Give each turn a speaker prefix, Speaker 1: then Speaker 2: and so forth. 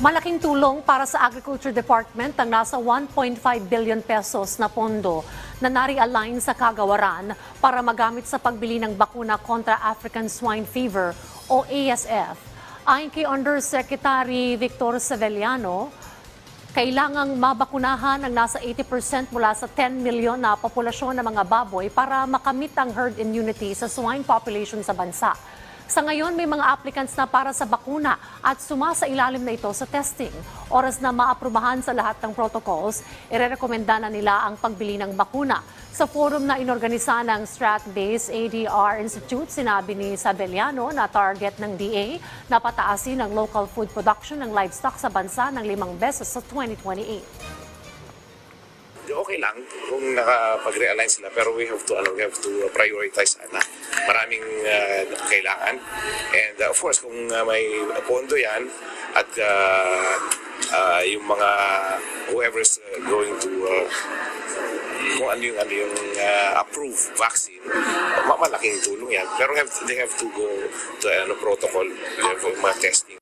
Speaker 1: Malaking tulong para sa Agriculture Department ang nasa 1.5 billion pesos na pondo na nari-align sa kagawaran para magamit sa pagbili ng bakuna kontra African Swine Fever o ASF. Ayon kay Undersecretary Victor Seveliano, kailangang mabakunahan ang nasa 80% mula sa 10 milyon na populasyon ng mga baboy para makamit ang herd immunity sa swine population sa bansa. Sa ngayon, may mga applicants na para sa bakuna at sumasa ilalim na ito sa testing. Oras na maaprubahan sa lahat ng protocols, irerekomenda na nila ang pagbili ng bakuna. Sa forum na inorganisa ng Strat-based ADR Institute, sinabi ni Sabeliano na target ng DA na pataasin ang local food production ng livestock sa bansa ng limang beses sa 2028.
Speaker 2: okay lang kung nakapag-realign sila pero we have to ano we have to prioritize sana maraming uh, kailangan. And uh, of course kung uh, may pondo yan at uh, uh, yung mga whoever's uh, going to uh, kung ano yung ano yung uh, approved vaccine ma- malaking tulong yan. Pero have, they have to go to ano protocol. They have mga testing